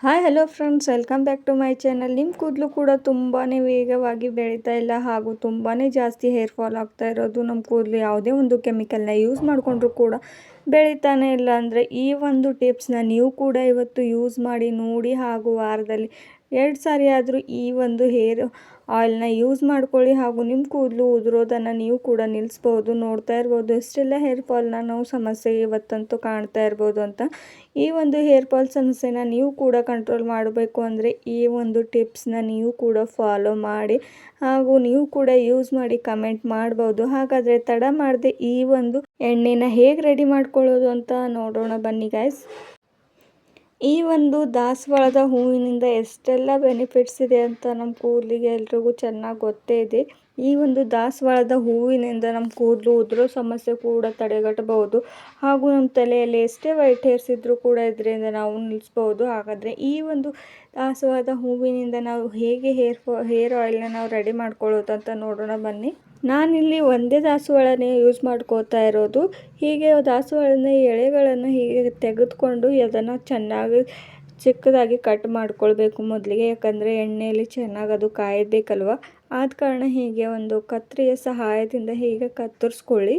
Hi hello friends welcome back to my channel ನಿಮ್ಮ ಕೂದಲು ಕೂಡ ತುಂಬಾ ವೇಗವಾಗಿ ಬೆಳೀತಾ ಇಲ್ಲ ಹಾಗೂ ತುಂಬಾ ಜಾಸ್ತಿ ಹೇರ್ ಫಾಲ್ ಆಗ್ತಾ ಇರೋದು ನಮ್ಮ ಕೂದಲು ಯಾವುದೇ ಒಂದು ಕೆಮಿಕಲ್ನ ಯೂಸ್ ಮಾಡಿಕೊಂಡ್ರು ಕೂಡ ಬೆಳೀತಾನೆ ಇಲ್ಲ. ಅಂದರೆ ಈ ಒಂದು ಟಿಪ್ಸ್ನ ನೀವು ಕೂಡ ಇವತ್ತು ಯೂಸ್ ಮಾಡಿ ನೋಡಿ ಹಾಗೂ ವಾರದಲ್ಲಿ ಎರಡು ಸಾರಿ ಆದರೂ ಈ ಒಂದು ಹೇರ್ ಆಯಿಲ್ನ ಯೂಸ್ ಮಾಡ್ಕೊಳ್ಳಿ ಹಾಗೂ ನಿಮ್ಮ ಕೂದಲು ಉದುರೋದನ್ನು ನೀವು ಕೂಡ ನಿಲ್ಲಿಸ್ಬೋದು. ನೋಡ್ತಾ ಇರ್ಬೋದು, ಇಷ್ಟೆಲ್ಲ ಹೇರ್ ಫಾಲ್ನ ನಾವು ಸಮಸ್ಯೆ ಇವತ್ತಂತೂ ಕಾಣ್ತಾ ಇರ್ಬೋದು ಅಂತ. ಈ ಒಂದು ಹೇರ್ ಫಾಲ್ ಸಮಸ್ಯೆನ ನೀವು ಕೂಡ ಕಂಟ್ರೋಲ್ ಮಾಡಬೇಕು ಅಂದರೆ ಈ ಒಂದು ಟಿಪ್ಸ್ನ ನೀವು ಕೂಡ ಫಾಲೋ ಮಾಡಿ ಹಾಗೂ ನೀವು ಕೂಡ ಯೂಸ್ ಮಾಡಿ ಕಮೆಂಟ್ ಮಾಡ್ಬೋದು. ಹಾಗಾದರೆ ತಡ ಮಾಡದೆ ಈ ಒಂದು ಎಣ್ಣೆನ ಹೇಗೆ ರೆಡಿ ಮಾಡ್ಕೊಳ್ಳೋದು ಅಂತ ನೋಡೋಣ ಬನ್ನಿ ಗಾಯ್ಸ್ ಈ ಒಂದು ದಾಸವಾಳದ ಹೂವಿನಿಂದ ಎಷ್ಟೆಲ್ಲ ಬೆನಿಫಿಟ್ಸ್ ಇದೆ ಅಂತ ನಮ್ಮ ಕೂದಲಿಗೆ ಎಲ್ರಿಗೂ ಚೆನ್ನಾಗಿ ಗೊತ್ತೇ ಇದೆ. ಈ ಒಂದು ದಾಸವಾಳದ ಹೂವಿನಿಂದ ನಮ್ಮ ಕೂದಲು ಉದುರೋ ಸಮಸ್ಯೆ ಕೂಡ ತಡೆಗಟ್ಟಬಹುದು. ಹಾಗೂ ನಮ್ಮ ತಲೆಯಲ್ಲಿ ಎಷ್ಟೇ ವೈಟ್ ಹೇರ್ಸ್ ಇದ್ದರೂ ಕೂಡ ಇದರಿಂದ ನಾವು ನಿಲ್ಲಿಸ್ಬೋದು ಹಾಗಾದರೆ ಈ ಒಂದು ದಾಸವಾಳದ ಹೂವಿನಿಂದ ನಾವು ಹೇಗೆ ಹೇರ್ ಫಾ, ಹೇರ್ ಆಯಿಲ್ನ ನಾವು ರೆಡಿ ಮಾಡ್ಕೊಳ್ಳೋದು ಅಂತ ನೋಡೋಣ ಬನ್ನಿ. ನಾನಿಲ್ಲಿ ಒಂದೇ ದಾಸವಾಳನೇ ಯೂಸ್ ಮಾಡ್ಕೋತಾ ಇರೋದು. ಹೀಗೆ ದಾಸವಾಳನ ಎಳೆಗಳನ್ನು ಹೀಗೆ ತೆಗೆದುಕೊಂಡು ಅದನ್ನು ಚೆನ್ನಾಗಿ ಚಿಕ್ಕದಾಗಿ ಕಟ್ ಮಾಡ್ಕೊಳ್ಬೇಕು ಮೊದಲಿಗೆ. ಯಾಕಂದರೆ ಎಣ್ಣೆಯಲ್ಲಿ ಚೆನ್ನಾಗಿ ಅದು ಕಾಯಬೇಕಲ್ವ? ಆದ ಕಾರಣ ಹೀಗೆ ಒಂದು ಕತ್ತರಿಯ ಸಹಾಯದಿಂದ ಹೀಗೆ ಕತ್ತರಿಸ್ಕೊಳ್ಳಿ.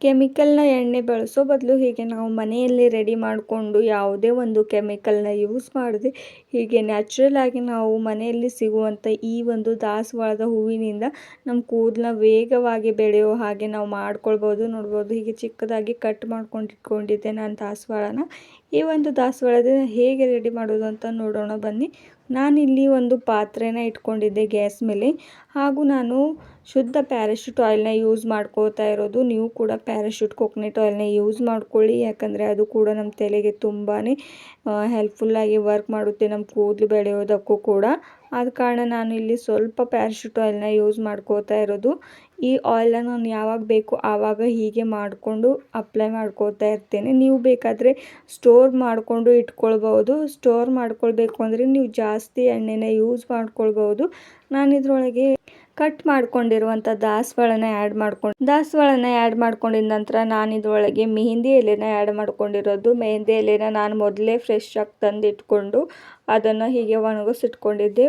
ಕೆಮಿಕಲ್ನ ಎಣ್ಣೆ ಬಳಸೋ ಬದಲು ಹೀಗೆ ನಾವು ಮನೆಯಲ್ಲಿ ರೆಡಿ ಮಾಡಿಕೊಂಡು ಯಾವುದೇ ಒಂದು ಕೆಮಿಕಲ್ನ ಯೂಸ್ ಮಾಡದೆ ಹೀಗೆ ನ್ಯಾಚುರಲ್ ಆಗಿ ನಾವು ಮನೆಯಲ್ಲಿ ಸಿಗುವಂಥ ಈ ಒಂದು ದಾಸವಾಳದ ಹೂವಿನಿಂದ ನಮ್ಮ ಕೂದಲನ್ನ ವೇಗವಾಗಿ ಬೆಳೆಯೋ ಹಾಗೆ ನಾವು ಮಾಡ್ಕೊಳ್ಬೋದು. ನೋಡ್ಬೋದು ಹೀಗೆ ಚಿಕ್ಕದಾಗಿ ಕಟ್ ಮಾಡ್ಕೊಂಡು ಇಟ್ಕೊಂಡಿದ್ದೆ ನಾನು ದಾಸವಾಳನ. ಈ ಒಂದು ದಾಸವಾಳದ ಹೇಗೆ ರೆಡಿ ಮಾಡೋದು ಅಂತ ನೋಡೋಣ ಬನ್ನಿ. ನಾನಿಲ್ಲಿ ಒಂದು ಪಾತ್ರೆನ ಇಟ್ಕೊಂಡಿದ್ದೆ ಗ್ಯಾಸ್ ಮೇಲೆ. ಹಾಗೂ ನಾನು ಶುದ್ಧ ಪ್ಯಾರಾಶೂಟ್ ಆಯಿಲ್ನ ಯೂಸ್ ಮಾಡ್ಕೋತಾ ಇರೋದು. ನೀವು ಕೂಡ ಪ್ಯಾರಾಶೂಟ್ ಕೊಕ್ನೆಟ್ ಆಯಿಲ್ನ ಯೂಸ್ ಮಾಡ್ಕೊಳ್ಳಿ. ಯಾಕಂದರೆ ಅದು ಕೂಡ ನಮ್ಮ ತಲೆಗೆ ತುಂಬಾ ಹೆಲ್ಪ್ಫುಲ್ಲಾಗಿ ವರ್ಕ್ ಮಾಡುತ್ತೆ. ನಮ್ಮ ಕೂದಲು ಬೆಳೆಯೋದಕ್ಕೂ ಕೂಡ. ಆದ ಕಾರಣ ನಾನು ಇಲ್ಲಿ ಸ್ವಲ್ಪ ಪ್ಯಾರಾಶೂಟ್ ಆಯಿಲ್ನ ಯೂಸ್ ಮಾಡ್ಕೋತಾ ಇರೋದು. ಈ ಆಯಿಲ್ನ ನಾನು ಯಾವಾಗ ಬೇಕು ಆವಾಗ ಹೀಗೆ ಮಾಡಿಕೊಂಡು ಅಪ್ಲೈ ಮಾಡ್ಕೋತಾ ಇರ್ತೇನೆ. ನೀವು ಬೇಕಾದರೆ ಸ್ಟೋರ್ ಮಾಡಿಕೊಂಡು ಇಟ್ಕೊಳ್ಬೋದು ಸ್ಟೋರ್ ಮಾಡ್ಕೊಳ್ಬೇಕು ಅಂದರೆ ನೀವು ಜಾಸ್ತಿ ಎಣ್ಣೆನ ಯೂಸ್ ಮಾಡ್ಕೊಳ್ಬೋದು ನಾನು ಇದರೊಳಗೆ ಕಟ್ ಮಾಡ್ಕೊಂಡಿರುವಂಥ ದಾಸವಾಳನ ಆ್ಯಡ್ ಮಾಡ್ಕೊಂಡು, ದಾಸವಾಳನ ಆ್ಯಡ್ ಮಾಡ್ಕೊಂಡಿದ ನಂತರ ನಾನು ಇದರೊಳಗೆ ಮೆಹಂದಿ ಎಲೆನ ಆ್ಯಡ್ ಮಾಡ್ಕೊಂಡಿರೋದು. ಮೆಹಂದಿ ಎಲೆನ ನಾನು ಮೊದಲೇ ಫ್ರೆಶ್ ಆಗಿ ತಂದು ಇಟ್ಕೊಂಡು ಅದನ್ನು ಹೀಗೆ ಒಣಗಿಸಿಟ್ಕೊಂಡಿದ್ದೆ.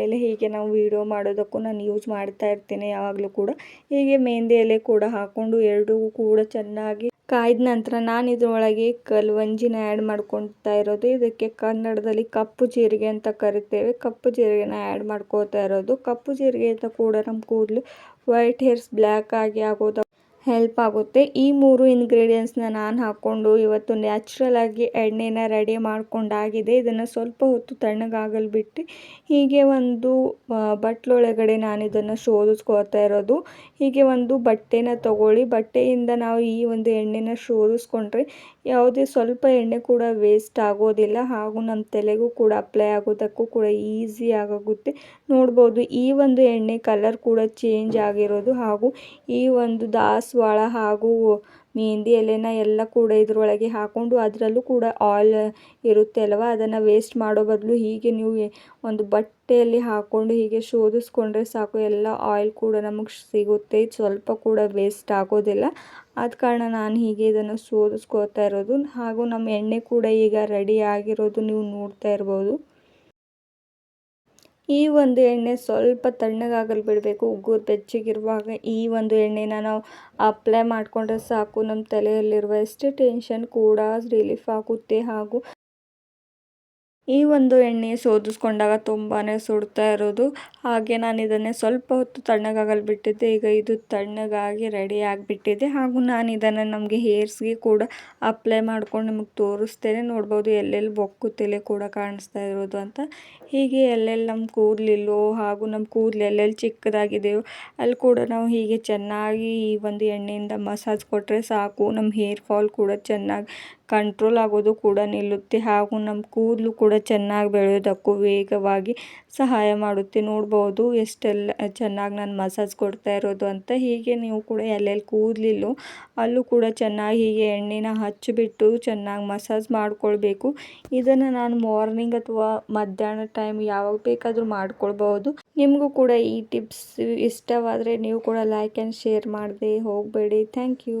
ಮೇಲೆ ಹೀಗೆ ನಾವು ವೀಡಿಯೋ ಮಾಡೋದಕ್ಕೂ ನಾನು ಯೂಸ್ ಮಾಡ್ತಾ ಇರ್ತೀನಿ ಯಾವಾಗಲೂ ಕೂಡ. ಹೀಗೆ ಮೆಹಂದಿ ಎಲೆ ಕೂಡ ಹಾಕ್ಕೊಂಡು ಎರಡೂ ಕೂಡ ಚೆನ್ನಾಗಿ ಕಾಯ್ದ ನಂತರ ನಾನು ಇದರೊಳಗೆ ಕಲ್ವಂಜಿನ ಆ್ಯಡ್ ಮಾಡ್ಕೊತಾ ಇರೋದು. ಇದಕ್ಕೆ ಕನ್ನಡದಲ್ಲಿ ಕಪ್ಪು ಜೀರಿಗೆ ಅಂತ ಕರಿತೇವೆ. ಕಪ್ಪು ಜೀರಿಗೆನ ಆ್ಯಡ್ ಮಾಡ್ಕೋತಾ ಇರೋದು. ಕಪ್ಪು ಜೀರಿಗೆ ಅಂತ ಕೂಡ ನಮ್ಮ ಕೂದಲು ವೈಟ್ ಹೇರ್ಸ್ ಬ್ಲ್ಯಾಕ್ ಆಗಿ ಆಗೋದು ಹೆಲ್ಪ್ ಆಗುತ್ತೆ. ಈ ಮೂರು ಇಂಗ್ರೀಡಿಯೆಂಟ್ಸ್ನ ನಾನು ಹಾಕ್ಕೊಂಡು ಇವತ್ತು ನ್ಯಾಚುರಲ್ ಆಗಿ ಎಣ್ಣೆನ ರೆಡಿ ಮಾಡ್ಕೊಂಡಾಗಿದೆ. ಇದನ್ನು ಸ್ವಲ್ಪ ಹೊತ್ತು ತಣ್ಣಗಾಗಲು ಬಿಟ್ಟು ಹೀಗೆ ಒಂದು ಬಟ್ಲೊಳಗಡೆ ನಾನು ಇದನ್ನು ಶೋಧಿಸ್ಕೊಳ್ತಾ ಇರೋದು. ಹೀಗೆ ಒಂದು ಬಟ್ಟೆನ ತಗೊಳ್ಳಿ. ಬಟ್ಟೆಯಿಂದ ನಾವು ಈ ಒಂದು ಎಣ್ಣೆನ ಶೋಧಿಸ್ಕೊಂಡ್ರೆ ಯಾವುದೇ ಸ್ವಲ್ಪ ಎಣ್ಣೆ ಕೂಡ ವೇಸ್ಟ್ ಆಗೋದಿಲ್ಲ. ಹಾಗೂ ನಮ್ಮ ತಲೆಗೂ ಕೂಡ ಅಪ್ಲೈ ಆಗೋದಕ್ಕೂ ಕೂಡ ಈಸಿ ಆಗುತ್ತೆ ನೋಡ್ಬೋದು, ಈ ಒಂದು ಎಣ್ಣೆ ಕಲರ್ ಕೂಡ ಚೇಂಜ್ ಆಗಿರೋದು ಹಾಗೂ ಈ ಒಂದು ದಾಸವಾಳ ಹಾಗೂ ಮೆಹಂದಿ ಎಲೆನ ಎಲ್ಲ ಕೂಡ ಇದರೊಳಗೆ ಹಾಕ್ಕೊಂಡು ಅದರಲ್ಲೂ ಕೂಡ ಆಯಿಲ್ ಇರುತ್ತೆ ಅಲ್ವಾ? ಅದನ್ನು ವೇಸ್ಟ್ ಮಾಡೋ ಬದಲು ಹೀಗೆ ನೀವು ಒಂದು ಬಟ್ಟೆಯಲ್ಲಿ ಹಾಕ್ಕೊಂಡು ಹೀಗೆ ಶೋಧಿಸ್ಕೊಂಡ್ರೆ ಸಾಕು, ಎಲ್ಲ ಆಯಿಲ್ ಕೂಡ ನಮಗೆ ಸಿಗುತ್ತೆ, ಸ್ವಲ್ಪ ಕೂಡ ವೇಸ್ಟ್ ಆಗೋದಿಲ್ಲ. ಆದ ಕಾರಣ ನಾನು ಹೀಗೆ ಇದನ್ನು ಶೋಧಿಸ್ಕೋತಾ ಇರೋದು. ಹಾಗೂ ನಮ್ಮ ಎಣ್ಣೆ ಕೂಡ ಈಗ ರೆಡಿ ಆಗಿರೋದು ನೀವು ನೋಡ್ತಾ ಇರ್ಬೋದು. ಈ ಒಂದು ಎಣ್ಣೆ ಸ್ವಲ್ಪ ತಣ್ಣಗಾಗಲು ಬಿಡಬೇಕು. ಉಗುರು ಬೆಚ್ಚಗಿರುವಾಗ ಈ ಒಂದು ಎಣ್ಣೆನ ನಾವು ಅಪ್ಲೈ ಮಾಡಿಕೊಂಡ್ರೆ ಸಾಕು. ನಮ್ಮ ತಲೆಯಲ್ಲಿರುವ ಎಷ್ಟೇ ಟೆನ್ಷನ್ ಕೂಡ ರಿಲೀಫ್ ಆಗುತ್ತೆ. ಹಾಗೂ ಈ ಒಂದು ಎಣ್ಣೆ ಶೋಧಿಸ್ಕೊಂಡಾಗ ತುಂಬಾ ಸುಡ್ತಾ ಇರೋದು. ಹಾಗೆ ನಾನು ಇದನ್ನೇ ಸ್ವಲ್ಪ ಹೊತ್ತು ತಣ್ಣಗಾಗಲು ಬಿಟ್ಟಿದ್ದೆ. ಈಗ ಇದು ತಣ್ಣಗಾಗಿ ರೆಡಿ ಆಗಿಬಿಟ್ಟಿದೆ. ಹಾಗೂ ನಾನು ಇದನ್ನು ನಮಗೆ ಹೇರ್ಸ್ಗೆ ಕೂಡ ಅಪ್ಲೈ ಮಾಡ್ಕೊಂಡು ನಿಮಗೆ ತೋರಿಸ್ತೇನೆ. ನೋಡ್ಬೋದು ಎಲ್ಲೆಲ್ಲಿ ಬೊಕ್ಕು ತಲೆ ಕೂಡ ಕಾಣಿಸ್ತಾ ಇರೋದು ಅಂತ. ಹೀಗೆ ಎಲ್ಲೆಲ್ಲಿ ನಮ್ಮ ಕೂದಲಿಲ್ಲೋ ಹಾಗೂ ನಮ್ಮ ಕೂದಲು ಎಲ್ಲೆಲ್ಲಿ ಚಿಕ್ಕದಾಗಿದೆಯೋ ಅಲ್ಲಿ ಕೂಡ ನಾವು ಹೀಗೆ ಚೆನ್ನಾಗಿ ಈ ಒಂದು ಎಣ್ಣೆಯಿಂದ ಮಸಾಜ್ ಕೊಟ್ಟರೆ ಸಾಕು. ನಮ್ಮ ಹೇರ್ ಫಾಲ್ ಕೂಡ ಚೆನ್ನಾಗಿ ಕಂಟ್ರೋಲ್ ಆಗೋದು ಕೂಡ ನಿಲ್ಲುತ್ತೆ ಹಾಗೂ ನಮ್ಮ ಕೂದಲು ಕೂಡ ಚೆನ್ನಾಗಿ ಬೆಳೆಯೋದಕ್ಕೂ ವೇಗವಾಗಿ ಸಹಾಯ ಮಾಡುತ್ತೆ. ನೋಡ್ಬೋದು ಎಷ್ಟೆಲ್ಲ ಚೆನ್ನಾಗಿ ನಾನು ಮಸಾಜ್ ಕೊಡ್ತಾ ಇರೋದು ಅಂತ. ಹೀಗೆ ನೀವು ಕೂಡ ಎಲ್ಲೆಲ್ಲಿ ಕೂದಲಿಲ್ಲೋ, ಅಲ್ಲೂ ಕೂಡ ಚೆನ್ನಾಗಿ ಹೀಗೆ ಎಣ್ಣೆನ ಹಚ್ಚಿಬಿಟ್ಟು ಚೆನ್ನಾಗಿ ಮಸಾಜ್ ಮಾಡಿಕೊಳ್ಬೇಕು. ಇದನ್ನು ನಾನು ಮಾರ್ನಿಂಗ್ ಅಥವಾ ಮಧ್ಯಾಹ್ನ ಟೈಮ್ ಯಾವಾಗ ಬೇಕಾದರೂ ಮಾಡ್ಕೊಳ್ಬೋದು ನಿಮಗೂ ಕೂಡ ಈ ಟಿಪ್ಸ್ ಇಷ್ಟವಾದರೆ ನೀವು ಕೂಡ ಲೈಕ್ ಆ್ಯಂಡ್ ಶೇರ್ ಮಾಡದೆ ಹೋಗಬೇಡಿ. Thank you